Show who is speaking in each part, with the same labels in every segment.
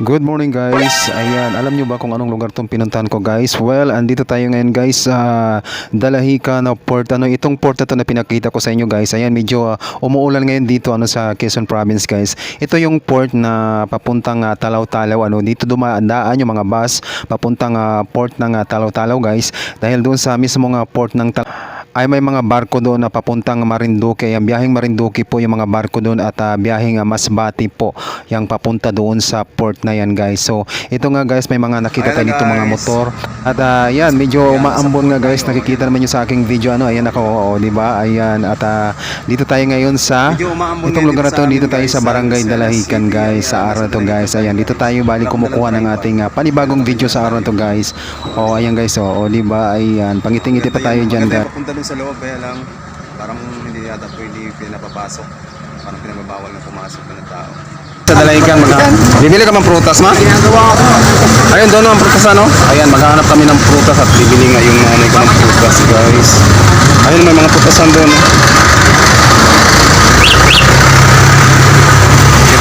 Speaker 1: Good morning guys. Ayan, alam nyo ba kung anong lugar tong pinuntahan ko guys? Well, andito tayo ngayon guys sa Dalahika na port. Ano itong port na to na pinakita ko sa inyo guys. Ayan, medyo ah, umuulan ngayon dito ano sa Quezon Province guys. Ito yung port na papuntang ah, Talaw-Talaw ano. Dito dumadaan yung mga bus papuntang ah, port ng ah, Talaw-Talaw guys. Dahil doon sa mismong ah, port ng Talaw ay may mga barko doon na papuntang Marinduque. Ang biyaheng Marinduque po yung mga barko doon at ah, biyaheng ah, Masbati po yung papunta doon sa port na yan guys. So ito nga guys may mga nakita tayo dito mga motor. At ah, yan medyo maambon nga guys. Nakikita naman yung sa aking video ano. Ayan ako oo, di ba? Ayan at ah, dito tayo ngayon sa
Speaker 2: umaambon
Speaker 1: itong lugar na to dito tayo sa Barangay Dalahican guys sa araw to guys. Ayan dito tayo bali kumukuha ng ating ah, panibagong video sa araw to guys. Oh ayan guys oh, oh di ba? Ayan pangiting-ngiti pa tayo diyan guys.
Speaker 2: Doon sa loob, kaya lang parang hindi yata pwede pinapapasok. Parang pinagbabawal na pumasok ng tao. Sa Dalaikan, magha bibili ka ng prutas, ma?
Speaker 3: Ginagawa ko.
Speaker 2: Ayun, doon ang prutas, ano? Ayan, maghahanap kami ng prutas at bibili nga yung nanay ko ng prutas, guys. Ayun, may mga prutasan doon. oh.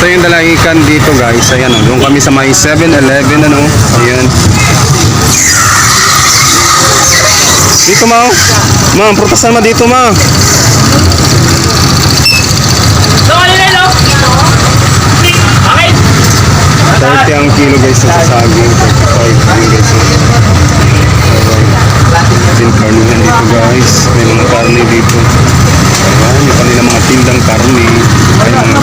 Speaker 2: Ito yung Dalaikan dito, guys. Ayan, oh. doon kami sa may 7-Eleven, ano? Ayan. Dito, ma. Oh. Ma, ang prutasan ma dito, ma.
Speaker 3: Dali na, no? Bakit?
Speaker 2: 30 ang kilo guys sa saging, 35 ang guys. Din karnihan dito guys. May mga karne dito. Ayan, yung kanila mga tindang karne. Ay, mga.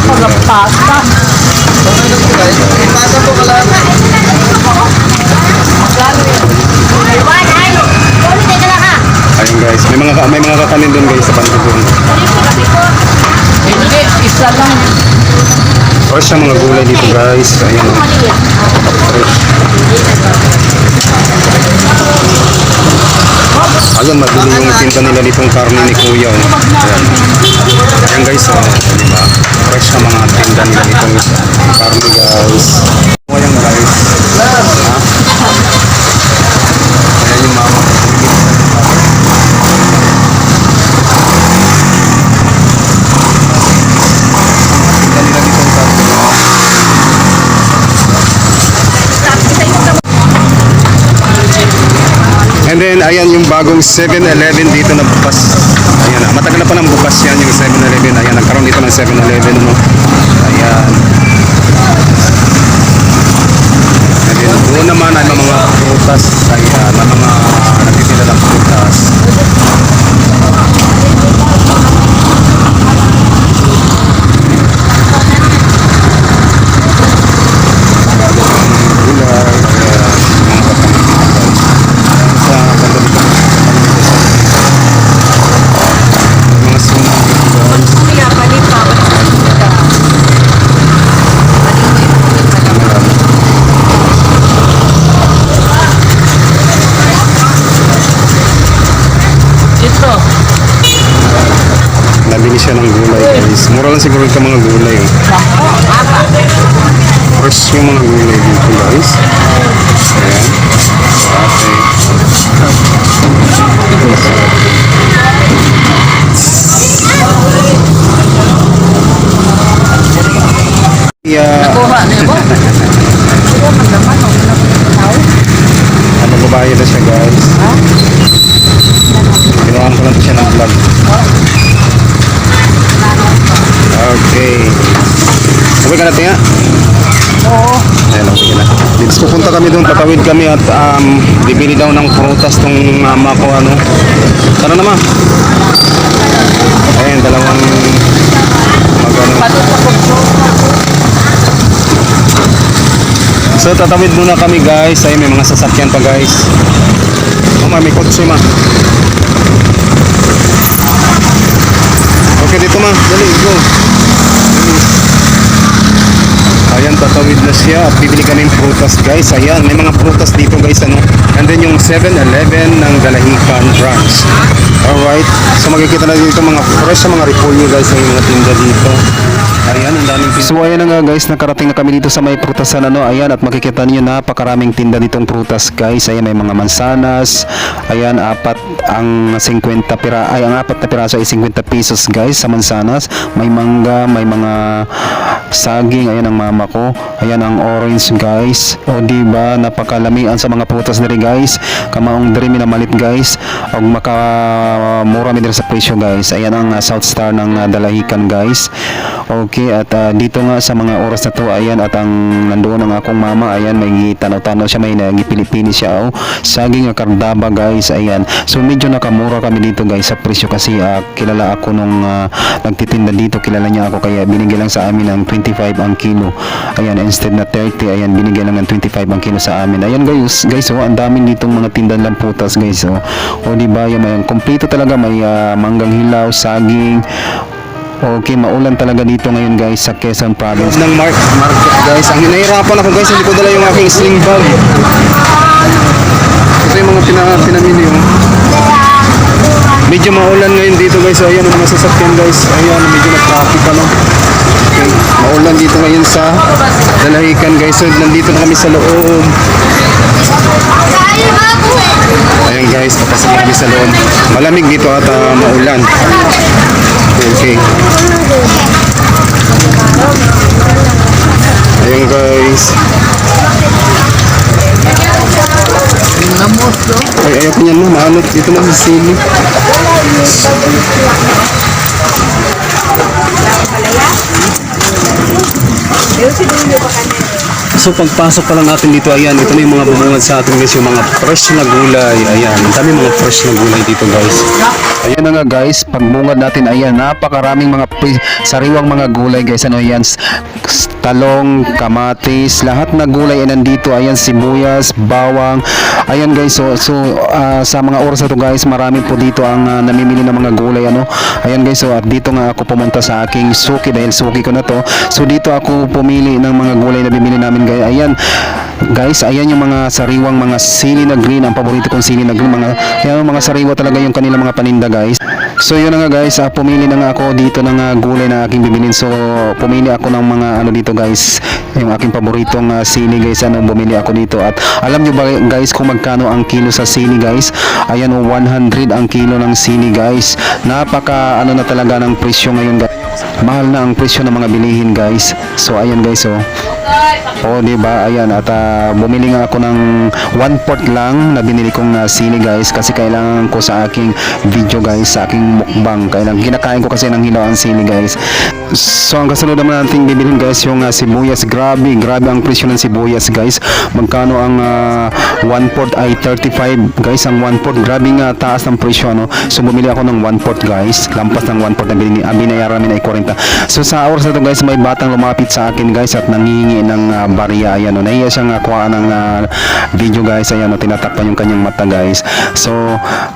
Speaker 3: Pasta po ka lang.
Speaker 2: Ayun guys, may mga may mga kakanin doon guys sa doon.
Speaker 3: Hindi, isa lang.
Speaker 2: Fresh ang mga gulay dito guys. Ayan. Fresh. Ayun, mabili yung tinda nila ditong karne ni Kuya. Oh. Ayan. Ayan guys, oh, di ba? Fresh ang mga tinda nila ditong karne. Ayan guys. And then, ayan yung bagong 7-Eleven dito na bukas. Ayan, ah, matagal na pa ng bukas yan yung 7-Eleven. Ayan, nagkaroon dito ng 7-Eleven. No? Ayan. And then, doon naman ay mga prutas. Ayan, mga nagtitinda ng prutas. Gulay. Ayan, mga kapangkitan. Sa banda dito. Mga sunog guys.
Speaker 3: Ito.
Speaker 2: Nabili siya ng gulay guys. Mura lang siguro yung mga gulay. Fresh yung mga gulay dito guys. Ayan. Ate. Yeah.
Speaker 3: Kuha niyo ba?
Speaker 2: Ano babae na siya guys. Ginawa ko lang siya ng vlog. Okay. Sabi ka natin nga?
Speaker 3: Oo.
Speaker 2: Ayan, sige na. Dito pupunta kami doon, tatawid kami at um, bibili daw ng prutas tong mama ko ano. Tara naman. Ayan, dalawang magano. So tatawid muna kami guys. Ay may mga sasakyan pa guys. Oh, may kotse ma. Okay dito ma. Dali, go. Bilis. Ayan, tatawid na siya at bibili kami ng prutas guys. Ayan, may mga prutas dito guys ano. And then yung 7-Eleven ng Dalahican branch. Alright. So makikita na dito mga fresh sa mga repolyo guys yung mga tinda dito. Ayan, ang daming tinda.
Speaker 1: So ayan nga guys, nakarating na kami dito sa may prutasan ano. Ayan at makikita niyo napakaraming tinda ditong prutas guys. Ayan may mga mansanas. Ayan apat ang 50 pira ay ang apat na piraso ay 50 pesos guys sa mansanas. May mangga, may mga saging. Ayan ang mama ko. Ayan ang orange guys. O di ba napakalamian sa mga prutas diri guys. Kamaong diri minamalit guys. Og makamura mi diri sa presyo guys. Ayan ang uh, South Star ng uh, Dalahican guys. Okay at uh, dito nga sa mga oras na to ayan at ang nandoon ang akong mama ayan may tanaw-tanaw siya may nagipilipini siya oh. Saging nga kardaba guys ayan. So medyo nakamura kami dito guys sa presyo kasi ah, kilala ako nung ah, nagtitinda dito kilala niya ako kaya binigay lang sa amin ng 25 ang kilo. Ayan instead na 30 ayan binigay lang ng 25 ang kilo sa amin. Ayan guys guys oh ang dami ditong mga tindahan lamputas guys oh. O di ba yan may kompleto talaga may ah, manggang hilaw, saging, Okay, maulan talaga dito ngayon guys sa Quezon Province.
Speaker 2: ng mark market guys. Ang hinahirapan ako guys, hindi ko dala yung aking sling bag. Ito yung mga pina, pinamili yung Medyo maulan ngayon dito guys. So, ayan ang mga sasakyan guys. Ayan, medyo na-traffic ano. Okay. Maulan dito ngayon sa Dalahican guys. So, nandito na kami sa loob. Ayan guys, papasok kami sa loob. Malamig dito at ah, maulan. Okay. Ayan guys.
Speaker 3: No?
Speaker 2: Ay, ayaw ko niyan na. Maalot. Dito na sa sili. So pagpasok pa lang natin dito, ayan, ito na yung mga bumungad sa atin guys, yung mga fresh na gulay. Ayan, ang dami mga fresh na gulay dito guys.
Speaker 1: Ayan na nga guys, pagbungad natin ayan, napakaraming mga sariwang mga gulay guys. Ano yan? Talong, kamatis, lahat na gulay ay nandito. Ayan, sibuyas, bawang. Ayan guys, so, so ah, sa mga oras na to guys, marami po dito ang ah, namimili ng mga gulay. Ano? Ayan guys, so at dito nga ako pumunta sa aking suki dahil suki ko na to. So dito ako pumili ng mga gulay na bibili namin guys. Ayan, guys, ayan yung mga sariwang mga sili na green. Ang paborito kong sili na green. Mga, ayan, mga sariwa talaga yung kanilang mga paninda guys. So yun na nga guys, ah, pumili na nga ako dito ng ah, gulay na aking bibilin. So pumili ako ng mga ano dito guys, yung aking paboritong ah, sili guys, ano bumili ako dito. At alam nyo ba guys kung magkano ang kilo sa sili guys? Ayan oh, 100 ang kilo ng sili guys. Napaka ano na talaga ng presyo ngayon guys. Mahal na ang presyo ng mga bilihin guys. So ayan guys oh. Oh, di ba? Ayan at ah, bumili nga ako ng 1 port lang na binili kong ah, sili guys kasi kailangan ko sa aking video guys, sa aking mukbang. Kailangan kinakain ko kasi ng hilaw ang sili guys. So ang kasunod naman nating bibilhin guys yung ah, sibuyas. Grabe, grabe ang presyo ng sibuyas guys. Magkano ang 1 port ay 35 guys ang 1 port. Grabe nga taas ng presyo ano. So bumili ako ng 1 port guys. Lampas ng 1 port na binili, ang binayaran namin ay 40. So sa oras na to guys, may batang lumapit sa akin guys at nangingi ng ah, barya. Ayan o, nahiya siyang uh, kuhaan ng ah, video guys. Ayan o, tinatakpan yung kanyang mata guys. So,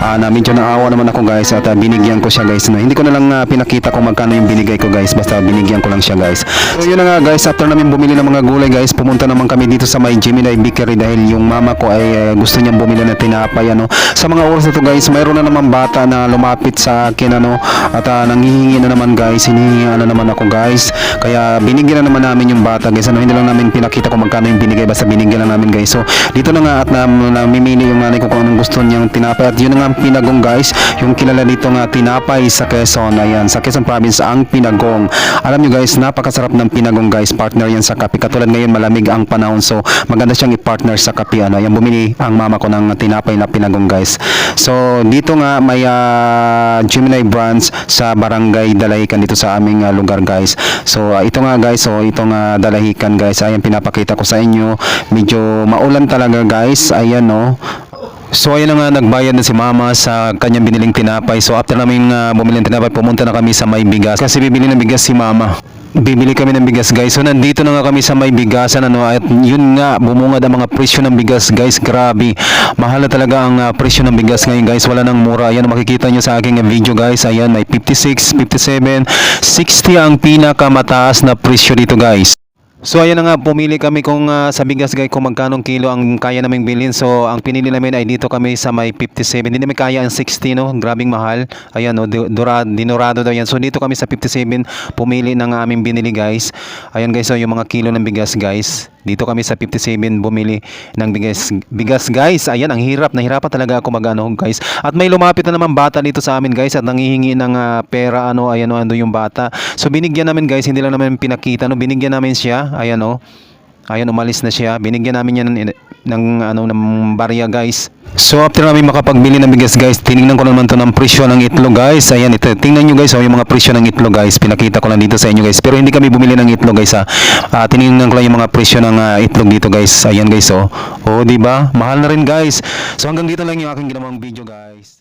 Speaker 1: ah, na medyo naawa naman ako guys at ah, binigyan ko siya guys. No? Hindi ko na lang ah, pinakita kung magkano yung binigay ko guys. Basta binigyan ko lang siya guys. So, yun na nga guys. After namin bumili ng mga gulay guys, pumunta naman kami dito sa may Gemini Bakery dahil yung mama ko ay ah, gusto niyang bumili ng tinapay. Ano? Sa mga oras na to guys, mayroon na naman bata na lumapit sa akin ano, at ah, nanghihingi na naman guys. Hinihingi na naman ako guys. Kaya binigyan na naman namin yung bata guys. Ano, hindi lang namin pinakita kung magkano yung binigay. Basta binigyan lang namin guys. So, dito na nga at na, namimili yung nanay ko kung anong gusto niyang tinapay. At yun na nga ang pinagong guys. Yung kilala dito nga tinapay sa Quezon. Ayan, sa Quezon Province ang pinagong. Alam nyo guys, napakasarap ng pinagong guys. Partner yan sa kape. Katulad ngayon malamig ang panahon. So, maganda siyang i-partner sa kape. Ano, yan bumili ang mama ko ng tinapay na pinagong guys. So, dito nga may ah, Gemini branch sa Barangay Dalahican dito sa aming ah, lugar guys. So, ah, ito nga guys. So, itong ah, Dalahican guys. Ayan, pinapakita ko sa inyo. Medyo maulan talaga guys. Ayan no. So ayun na nga nagbayad na si mama sa kanyang biniling tinapay. So after namin uh, bumili ng tinapay, pumunta na kami sa may bigas. Kasi bibili ng bigas si mama. Bibili kami ng bigas guys. So nandito na nga kami sa may bigasan ano at yun nga bumungad ang mga presyo ng bigas guys. Grabe. Mahal na talaga ang ah, presyo ng bigas ngayon guys. Wala nang mura. Ayan makikita nyo sa aking video guys. Ayan may 56, 57, 60 ang pinakamataas na presyo dito guys. So ayan na nga, pumili kami kung ah, sa bigas guys kung magkano kilo ang kaya naming bilhin. So ang pinili namin ay dito kami sa may 57. Hindi namin kaya ang 60 no, grabing mahal. Ayan no, di- dura, dinorado daw yan. So dito kami sa 57 pumili ng aming binili guys. Ayan guys, so yung mga kilo ng bigas guys. Dito kami sa 57 bumili ng bigas, bigas guys. Ayan, ang hirap. Nahirapan talaga ako magano guys. At may lumapit na naman bata dito sa amin guys at nangihingi ng ah, pera ano, ayan o, ando yung bata. So binigyan namin guys, hindi lang namin pinakita. No? Binigyan namin siya, ayan o. Ayan, umalis na siya. Binigyan namin ng, ng, ano, ng barya guys. So after namin makapagbili ng bigas guys, tiningnan ko naman to ng presyo ng itlog guys. Ayan, ito. Tingnan nyo guys, oh, yung mga presyo ng itlog guys. Pinakita ko lang dito sa inyo guys. Pero hindi kami bumili ng itlog guys ha. Ah, tiningnan ko lang yung mga presyo ng ah, itlog dito guys. Ayan guys oh. Oh, di ba? Mahal na rin guys. So hanggang dito lang yung aking ginawang video guys.